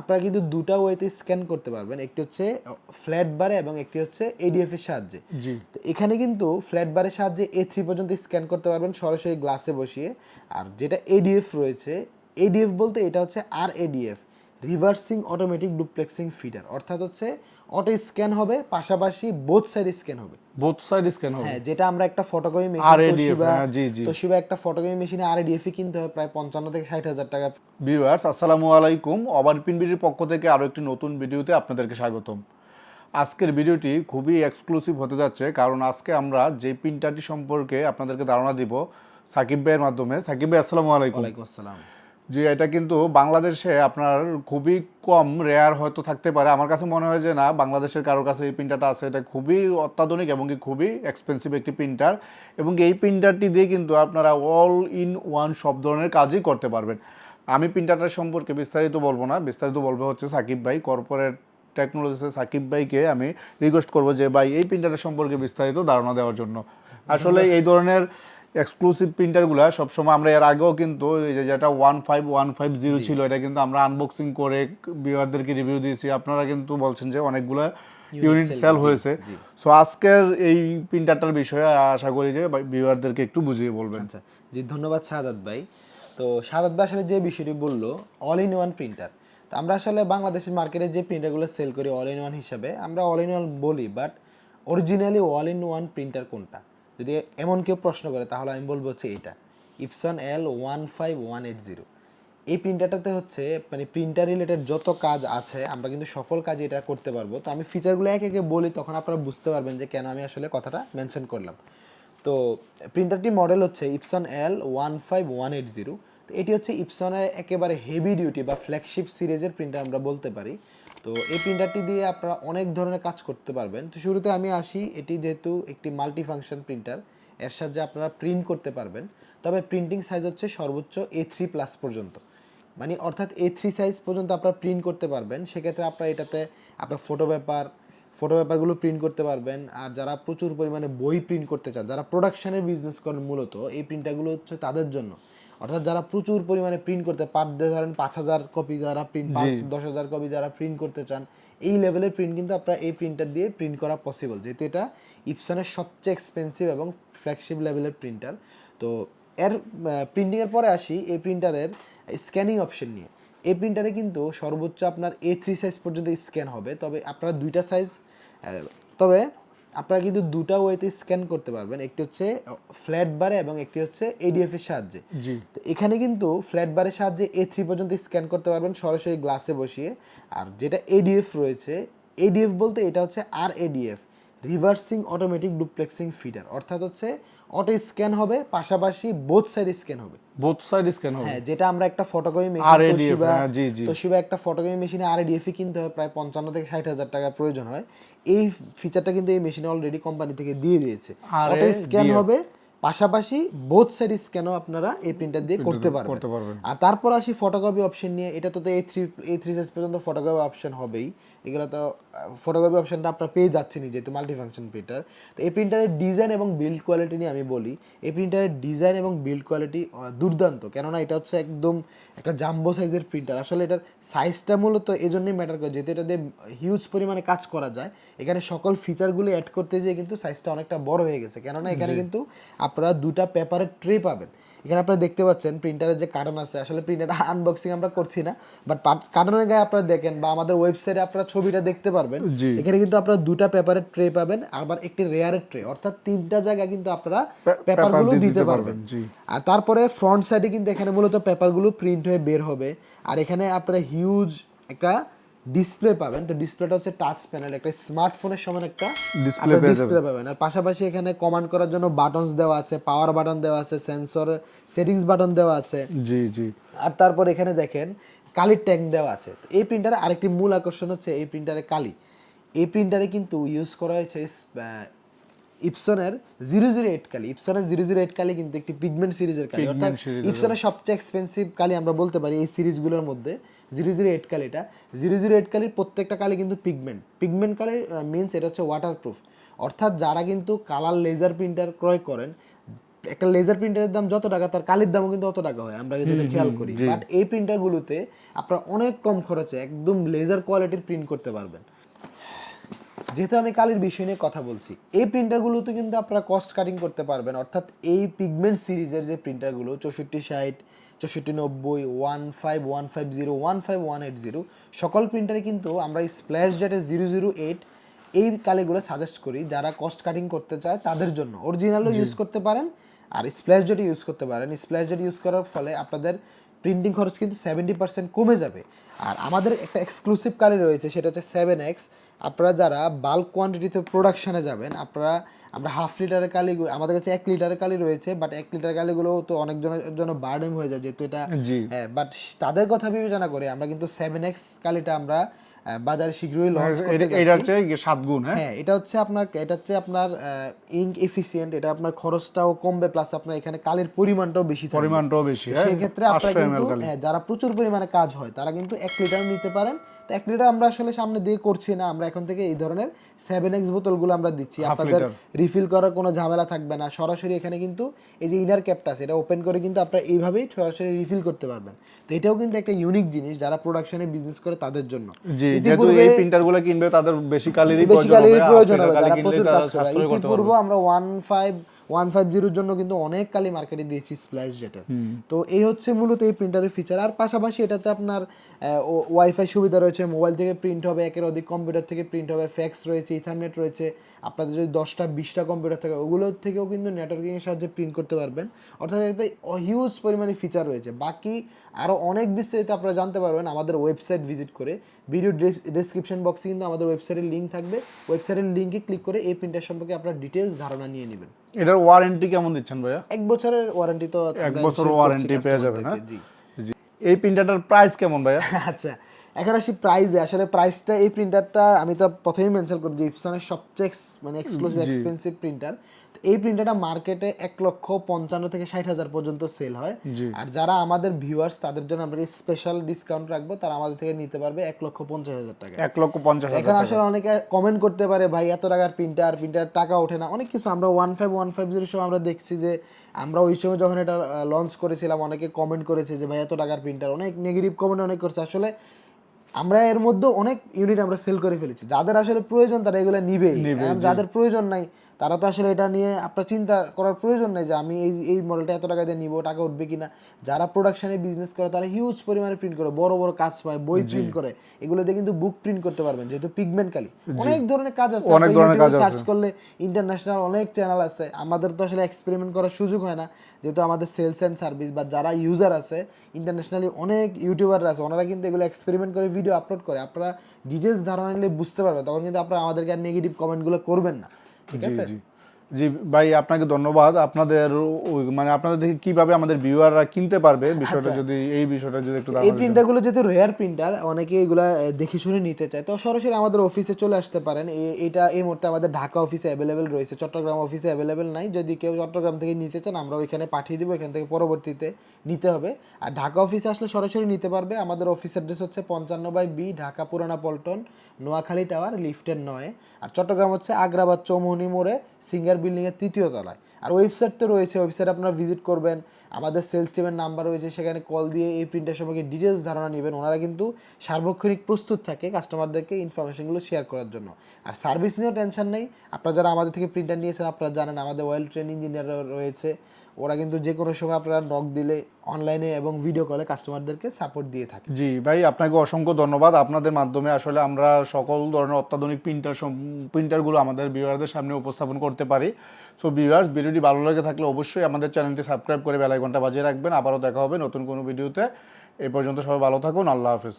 আপনারা কিন্তু দুটা ওয়েতে স্ক্যান করতে পারবেন। একটি হচ্ছে ফ্ল্যাট বারে এবং একটি হচ্ছে এডিএফ এর সাহায্যে। জি। তো এখানে কিন্তু ফ্ল্যাট বারের সাহায্যে এ থ্রি পর্যন্ত স্ক্যান করতে পারবেন সরাসরি গ্লাসে বসিয়ে। আর যেটা এডিএফ রয়েছে এডিএফ বলতে এটা হচ্ছে আর ADF reversing automatic duplexing feeder অর্থাৎ হচ্ছে অটো স্ক্যান হবে পাশাপাশি বোথ সাইড স্ক্যান হবে। বোথ সাইড স্ক্যান হবে। হ্যাঁ যেটা আমরা একটা ফটোকপি মেশিন তোশিবা হ্যাঁ, জি, জি। তোশিবা একটা ফটোকপি মেশিনে আরএডিএফ কিনতে হয় প্রায় পঞ্চান্ন থেকে ষাট হাজার টাকা। ভিউয়ার্স আসসালামু আলাইকুম। অবার পিনবিডির পক্ষ থেকে আরও একটি নতুন ভিডিওতে আপনাদেরকে স্বাগতম। আজকের ভিডিওটি খুবই এক্সক্লুসিভ হতে যাচ্ছে কারণ আজকে আমরা যে প্রিন্টারটি সম্পর্কে আপনাদেরকে ধারণা দিব সাকিব ভাইয়ের মাধ্যমে। সাকিব ভাই আসসালামু আলাইকুম। ওয়ালাইকুম আসসালাম। জি এটা কিন্তু বাংলাদেশে আপনার খুবই কম রেয়ার হয়তো থাকতে পারে। আমার কাছে মনে হয় যে না, বাংলাদেশের কারোর কাছে এই প্রিন্টারটা আছে। এটা খুবই অত্যাধুনিক এবং কি খুবই এক্সপেন্সিভ একটি প্রিন্টার এবং এই প্রিন্টারটি দিয়ে কিন্তু আপনারা অল ইন ওয়ান সব ধরনের কাজই করতে পারবেন। আমি প্রিন্টারটার সম্পর্কে বিস্তারিত বলব না। বিস্তারিত বলব হচ্ছে সাকিব ভাই। কর্পোরেট টেকনোলজিসে সাকিব ভাইকে আমি রিকোয়েস্ট করব যে ভাই এই প্রিন্টারের সম্পর্কে বিস্তারিত ধারণা দেওয়ার জন্য। আসলে এই ধরনের এক্সক্লুসিভ প্রিন্টারগুলো সবসময় আমরা এর আগেও কিন্তু এই যে যেটা one five one five zero ছিল এটা কিন্তু আমরা আনবক্সিং করে ভিউয়ারদেরকে রিভিউ দিয়েছি। আপনারা কিন্তু বলছেন যে অনেকগুলো ইউনিট সেল হয়েছে। সো আজকের এই প্রিন্টারটার বিষয়ে আশা করি যে ভিউয়ারদেরকে একটু বুঝিয়ে বলবেন। আচ্ছা জি ধন্যবাদ শাহাদাত ভাই। তো শাহাদাত ভাই আসলে যে বিষয়টি বলল অল ইন ওয়ান প্রিন্টার তো আমরা আসলে বাংলাদেশের মার্কেটে যে প্রিন্টারগুলো সেল করি অল ইন ওয়ান হিসাবে আমরা অল ইন ওয়ান বলি but originally all in one printer কোনটা? যদি এমন কেউ প্রশ্ন করে, তাহলে আমি বলব হচ্ছে এটা। Epson L one five one eight zero. এই প্রিন্টারটাতে হচ্ছে মানে প্রিন্টার রিলেটেড যত কাজ আছে, আমরা কিন্তু সকল কাজ এটা করতে পারব। তো আমি ফিচারগুলো এক একে বলি, তখন আপনারা বুঝতে পারবেন যে কেন আমি আসলে কথাটা মেনশন করলাম। তো প্রিন্টারটি মডেল হচ্ছে Epson L one five one eight zero. তো এটি হচ্ছে ইপসনের একেবারে হেভি ডিউটি বা ফ্ল্যাগশিপ সিরিজের প্রিন্টার আমরা বলতে পারি। তো এই প্রিন্টারটি দিয়ে আপনারা অনেক ধরনের কাজ করতে পারবেন। তো শুরুতে আমি আসি, এটি যেহেতু একটি মাল্টি ফাংশন প্রিন্টার এর সাহায্যে আপনারা প্রিন্ট করতে পারবেন। তবে প্রিন্টিং সাইজ হচ্ছে সর্বোচ্চ এ থ্রি প্লাস পর্যন্ত। মানে অর্থাৎ এ থ্রি সাইজ পর্যন্ত আপনারা প্রিন্ট করতে পারবেন। সেক্ষেত্রে আপনারা এটাতে, আপনার ফটো পেপার ফটো পেপারগুলো প্রিন্ট করতে পারবেন। আর যারা প্রচুর পরিমাণে বই প্রিন্ট করতে চান যারা প্রোডাকশানের বিজনেস করেন মূলত এই প্রিন্টারগুলো হচ্ছে তাদের জন্য। অর্থাৎ যারা প্রচুর পরিমাণে প্রিন্ট করতে পার ধরেন পাঁচ হাজার কপি যারা প্রিন্ট দশ হাজার কপি যারা প্রিন্ট করতে চান এই লেভেলের প্রিন্ট কিন্তু আপনারা এই প্রিন্টার দিয়ে প্রিন্ট করা পসিবল যেহেতু এটা ইপসনের সবচেয়ে এক্সপেন্সিভ এবং ফ্ল্যাগশিপ লেভেলের প্রিন্টার তো এর প্রিন্টিংয়ের পরে আসি এই প্রিন্টারের স্ক্যানিং অপশন নিয়ে। এই প্রিন্টারে কিন্তু সর্বোচ্চ আপনার এ থ্রি সাইজ পর্যন্ত স্ক্যান হবে তবে আপনারা দুইটা সাইজ তবে আপনারা কিন্তু দুটা ওয়েতে স্ক্যান করতে পারবেন। একটি হচ্ছে ফ্ল্যাট বারে এবং একটি হচ্ছে এডিএফ এর সাহায্যে। জি। তো এখানে কিন্তু ফ্ল্যাট বারের সাহায্যে এ থ্রি পর্যন্ত স্ক্যান করতে পারবেন সরাসরি গ্লাসে বসিয়ে। আর যেটা এডিএফ রয়েছে এডিএফ বলতে এটা হচ্ছে আর ADF reversing automatic duplexing feeder অর্থাৎ হচ্ছে অটো স্ক্যান হবে পাশাপাশি বোথ সাইড স্ক্যান হবে। বোথ সাইড স্ক্যান হবে? হ্যাঁ যেটা আমরা একটা ফটোকপি মেশিন হ্যাঁ, জি, জি। তোশিবা একটা ফটোকপি মেশিনে আরএডিএফ কিনতে হয় প্রায় পঞ্চান্ন থেকে ষাট হাজার টাকা প্রয়োজন হয়। এই ফিচারটা কিন্তু এই মেশিনে অলরেডি কোম্পানি থেকে দিয়ে দিয়েছে। অটো স্ক্যান হবে পাশাপাশি বোথ সাইড স্ক্যানও আপনারা এই প্রিন্টার দিয়ে করতে পারবেন। আর তারপর আসি ফটোকপি অপশন নিয়ে এটা তো A three A three size পর্যন্ত ফটোকপি অপশন হবেই। এগুলো তো ফটোকপি অপশনটা আপনার পেয়ে যাচ্ছেনই যেহেতু মাল্টি ফাংশন প্রিন্টার তো এই প্রিন্টারের ডিজাইন এবং বিল্ড কোয়ালিটি নিয়ে আমি বলি এই প্রিন্টারের ডিজাইন এবং বিল্ড কোয়ালিটি দুর্দান্ত। কেননা এটা হচ্ছে একদম একটা জাম্বো সাইজের প্রিন্টার আসলে এটার সাইজটা মূলত এই জন্যই ম্যাটার করে যেহেতু এটা দিয়ে হিউজ পরিমাণে কাজ করা যায়। এখানে সকল ফিচারগুলো অ্যাড করতে যেয়ে কিন্তু সাইজটা অনেকটা বড় হয়ে গেছে। কেননা এখানে কিন্তু আপনারা দুটা পেপারের ট্রে পাবেন। এখানে আপনারা দেখতে পাচ্ছেন প্রিন্টারের যে কার্টন আছে। আসলে প্রিন্টারটা আনবক্সিং আমরা করছি না বাট কার্টনের গায়ে আপনারা দেখেন বা আমাদের ওয়েবসাইটে আপনারা ছবিটা দেখতে পারবেন। এখানে কিন্তু আপনারা দুটা পেপারের ট্রে পাবেন আবার একটি রেয়ারের ট্রে অর্থাৎ তিনটা জায়গা কিন্তু আপনারা পেপারগুলো দিতে পারবেন, আর তারপরে ফ্রন্ট সাইডে কিন্তু এখানে মূলত পেপারগুলো প্রিন্ট হয়ে বের হবে। আর এখানে আপনারা হিউজ একটা ডিসপ্লে পাবেন। তো ডিসপ্লেটা হচ্ছে টাচ প্যানেল একটা স্মার্টফোনের সমান একটা ডিসপ্লে ডিসপ্লে পাবেন। আর পাশাপাশি এখানে কমান্ড করার জন্য বাটনস দেওয়া আছে পাওয়ার বাটন দেওয়া আছে সেন্সর সেটিংস বাটন দেওয়া আছে। জি জি। আর তারপর এখানে দেখেন কালির ট্যাঙ্ক দেওয়া আছে। তো এই প্রিন্টারে আরেকটি মূল আকর্ষণ হচ্ছে এই প্রিন্টারে কালি। এই প্রিন্টারে কিন্তু ইউজ করা হয়েছে ইপসনের জিরো জিরো এইট কালি। ইপসনের জিরো জিরো এইট কালি কিন্তু একটি পিগমেন্ট সিরিজের কালি। অর্থাৎ ইপসনের সবচেয়ে এক্সপেন্সিভ কালি আমরা বলতে পারি এই সিরিজগুলোর মধ্যে। জিরো জিরো এইট কালিটা জিরো জিরো এইট কালির প্রত্যেকটা কালি কিন্তু পিগমেন্ট পিগমেন্ট কালির মিনস এটা হচ্ছে ওয়াটারপ্রুফ অর্থাৎ যারা কিন্তু কালার লেজার প্রিন্টার ক্রয় করেন একটা লেজার প্রিন্টারের দাম যত টাকা তার কালির দামও কিন্তু অত টাকা হয় আমরা যদি খেয়াল করি। বাট এই প্রিন্টারগুলোতে আপনারা অনেক কম খরচে একদম লেজার কোয়ালিটির প্রিন্ট করতে পারবেন। যেহেতু আমি কালির বিষয় নিয়ে কথা বলছি এই প্রিন্টারগুলোতে কিন্তু আপনারা কস্ট কাটিং করতে পারবেন। অর্থাৎ এই পিগমেন্ট সিরিজের যে প্রিন্টারগুলো চৌষট্টি ষাট চৌষট্টি নব্বই one five one five zero one five one eight zero সকল প্রিন্টারে কিন্তু আমরা এই স্প্ল্যাশ জেটে জিরো জিরো এইট এই কালিগুলো সাজেস্ট করি যারা কস্ট কাটিং করতে চায় তাদের জন্য। অরিজিনালও ইউজ করতে পারেন আর স্প্ল্যাশ জেট ইউজ করতে পারেন। স্প্ল্যাশ জেট ইউজ করার ফলে আপনাদের প্রিন্টিং খরচ কিন্তু সেভেন্টি পার্সেন্ট কমে যাবে আর আমাদের একটা এক্সক্লুসিভ কালি রয়েছে সেটা হচ্ছে সেভেন এক্স আপনারা যারা বাল্ক কোয়ান্টিটিতে প্রোডাকশানে যাবেন আপনারা আমরা হাফ লিটারের কালি আমাদের কাছে এক লিটারের কালি রয়েছে বাট এক লিটার কালিগুলো তো অনেকজনের জন্য বার্ডেন হয়ে যায় যেহেতু এটা জি। হ্যাঁ বাট তাদের কথা বিবেচনা করে আমরা কিন্তু সেভেন এক্স কালিটা আমরা বাজারে শীঘ্রই লঞ্চ করতে এটা- এটা হচ্ছে সাত গুণ হ্যাঁ? হ্যাঁ এটা হচ্ছে আপনার এটা হচ্ছে আপনার ইঙ্ক এফিসিয়েন্ট এটা আপনার খরচটাও কমবে প্লাস আপনার এখানে কালির পরিমাণটাও বেশি থাকবে। পরিমাণটাও বেশি হ্যাঁ? সেক্ষেত্রে আপনারা কিন্তু। হ্যাঁ, যারা প্রচুর পরিমাণে কাজ হয় তারা কিন্তু এক লিটার নিতে পারেন। তো এক লিটার আমরা আসলে সামনে দিয়ে করছি না আমরা এখন থেকে এই ধরনের সেভেন এক্স বোতলগুলো আমরা দিচ্ছি। আপনাদের রিফিল করার কোনো ঝামেলা থাকবে না। সরাসরি এখানে কিন্তু এই যে ইনার ক্যাপটা আছে এটা ওপেন করে কিন্তু আপনারা এইভাবেই সরাসরি রিফিল করতে পারবেন। তো এটাও কিন্তু একটা ইউনিক জিনিস যারা প্রোডাকশনে বিজনেস করে তাদের জন্য। জি ইতিপূর্বে- এই প্রিন্টারগুলো কিনবে তাদের বেশি কালিরই বেশি প্রয়োজন কালির হবে, আর প্রয়োজন হবে। কিনলে প্রচুর কাজ করে। স্বাস্থ্যই ইতিপূর্বে আমরা ওয়ান ফাইভ ওয়ান ফাইভ জিরোর জন্য কিন্তু অনেক কালি মার্কেটে দিয়েছি স্প্ল্যাশ জেটের তো এই হচ্ছে মূলত এই প্রিন্টারের ফিচার আর পাশাপাশি এটাতে আপনার ওয়াইফাই সুবিধা রয়েছে। মোবাইল থেকে প্রিন্ট হবে একের অধিক কম্পিউটার থেকে প্রিন্ট হবে ফ্যাক্স রয়েছে ইথারনেট রয়েছে। আপনাদের যদি দশটা বিশটা কম্পিউটার থাকে ওগুলো থেকেও কিন্তু নেটওয়ার্কিংয়ের সাহায্যে প্রিন্ট করতে পারবেন। অর্থাৎ এতে হিউজ পরিমাণে ফিচার রয়েছে। বাকি আরও অনেক বিস্তারিত আপনারা জানতে পারবেন আমাদের ওয়েবসাইট ভিজিট করে। ভিডিও ডিসক্রিপশন বক্সে কিন্তু আমাদের ওয়েবসাইটের লিঙ্ক থাকবে। ওয়েবসাইটের লিঙ্কে ক্লিক করে এই প্রিন্টার সম্পর্কে আপনার ডিটেলস ধারণা নিয়ে নেবেন। এটার ওয়ারেন্টি কেমন দিচ্ছেন ভাইয়া? এক বছরের ওয়ারেন্টি তো এক বছর ওয়ারেন্টি পেয়ে যাবেন হ্যাঁ? জি। জি। এই প্রিন্টারটার প্রাইস কেমন ভাইয়া? আচ্ছা এখন আসি প্রাইসে আসলে প্রাইসটা এই প্রিন্টারটা আমি তো প্রথমেই মেনশন করি যে ইপসনের সবচেয়ে মানে এক্সক্লুসিভ এক্সপেন্সিভ প্রিন্টার এই প্রিন্টারটা মার্কেটে এক লক্ষ পঞ্চান্ন থেকে ষাট হাজার পর্যন্ত সেল হয়। আর যারা আমাদের ভিউয়ার্স তাদের জন্য আমরা স্পেশাল ডিসকাউন্ট রাখব। তারা আমাদের থেকে নিতে পারবে এক লক্ষ পঞ্চাশ হাজার টাকা। এক লক্ষ পঞ্চাশ এখন আসলে অনেকে কমেন্ট করতে পারে ভাই এত টাকার প্রিন্টার প্রিন্টার টাকা ওঠে না। অনেক কিছু আমরা one five one five zero সময় আমরা দেখছি যে আমরা ওই সময় যখন এটা লঞ্চ করেছিলাম অনেকে কমেন্ট করেছে যে ভাই এত টাকার প্রিন্টার অনেক নেগেটিভ কমেন্ট অনেক করছে। আসলে আমরা এর মধ্যে অনেক ইউনিট আমরা সেল করে ফেলেছি। যাদের আসলে প্রয়োজন তারা এগুলো নিবে, যাদের প্রয়োজন নাই তারা তো আসলে এটা নিয়ে আপনার চিন্তা করার প্রয়োজন নেই যে আমি এই এই মডেলটা এত টাকা দিয়ে নিব টাকা উঠবে কিনা। যারা প্রোডাকশনে বিজনেস করে তারা হিউজ পরিমাণে প্রিন্ট করে বড় বড় কাজ পায় বই প্রিন্ট করে। এগুলো দিয়ে কিন্তু বুক প্রিন্ট করতে পারবেন যেহেতু পিগমেন্ট কালি অনেক ধরনের কাজ আছে অনেক ধরনের কাজ সার্চ করলে ইন্টারন্যাশনাল অনেক চ্যানেল আছে। আমাদের তো আসলে এক্সপেরিমেন্ট করার সুযোগ হয় না যেহেতু আমাদের সেলস অ্যান্ড সার্ভিস বা যারা ইউজার আছে ইন্টারন্যাশনালি অনেক ইউটিউবাররা আছে ওনারা কিন্তু এগুলো এক্সপেরিমেন্ট করে ভিডিও আপলোড করে। আপনারা ডিটেলস ধারণা নিলে বুঝতে পারবেন তখন কিন্তু আপনারা আমাদেরকে আর নেগেটিভ কমেন্টগুলো করবেন না। ঠিক আছে? জি ভাই আপনাকে ধন্যবাদ। আপনাদের ওই- মানে আপনাদের দেখে কীভাবে আমাদের ভিউয়াররা কিনতে পারবে বিষয়টা যদি এই বিষয়টা যদি একটু এই। প্রিন্টারগুলো যেহেতু রেয়ার প্রিন্টার অনেকে এগুলা দেখে শুনে নিতে চায়। তো সরাসরি আমাদের অফিসে চলে আসতে পারেন। এটা এই মুহূর্তে আমাদের ঢাকা অফিসে অ্যাভেলেবেল রয়েছে। চট্টগ্রাম অফিসে অ্যাভেলেবেল নাই। যদি কেউ চট্টগ্রাম থেকে নিতে চান আমরা ওইখানে পাঠিয়ে দিব। এখান থেকে পরবর্তীতে নিতে হবে। আর ঢাকা অফিসে আসলে সরাসরি নিতে পারবে। আমাদের অফিস অ্যাড্রেস হচ্ছে পঞ্চান্ন বাই বি ঢাকা পুরানা পল্টন নোয়াখালী টাওয়ার লিফটের নয়। আর চট্টগ্রাম হচ্ছে আগ্রাবাদ চৌমুহনী মোড়ে সিঙ্গার বিল্ডিংয়ের তৃতীয় তলায়। আর ওয়েবসাইট তো রয়েছে ওয়েবসাইট আপনারা ভিজিট করবেন। আমাদের সেলস টিমের নাম্বার রয়েছে, সেখানে কল দিয়ে এই প্রিন্টার সম্পর্কে ডিটেলস ধারণা নেবেন। ওনারা কিন্তু সার্বক্ষণিক প্রস্তুত থাকে কাস্টমারদেরকে ইনফরমেশনগুলো শেয়ার করার জন্য। আর সার্ভিস নিয়েও টেনশন নেই। আপনারা যারা আমাদের থেকে প্রিন্টার নিয়েছেন, আপনারা জানেন, আমাদের ওয়েল ট্রেন ইঞ্জিনিয়ার রয়েছে। ওরা কিন্তু যে কোনো সময় আপনারা নক দিলে অনলাইনে এবং ভিডিও কলে কাস্টমারদেরকে সাপোর্ট দিয়ে থাকে। জি, ভাই, আপনাকে অসংখ্য ধন্যবাদ। আপনাদের মাধ্যমে আসলে আমরা সকল ধরনের অত্যাধুনিক প্রিন্টার প্রিন্টারগুলো আমাদের ভিউয়ারদের সামনে উপস্থাপন করতে পারি। সো ভিউয়ার্স ভিডিওটি ভালো লাগে থাকলে অবশ্যই আমাদের চ্যানেলটি সাবস্ক্রাইব করে বেলাইকনটা বাজিয়ে রাখবেন। আবারও দেখা হবে নতুন কোনো ভিডিওতে। এ পর্যন্ত সবাই ভালো থাকুন। আল্লাহ হাফিজ।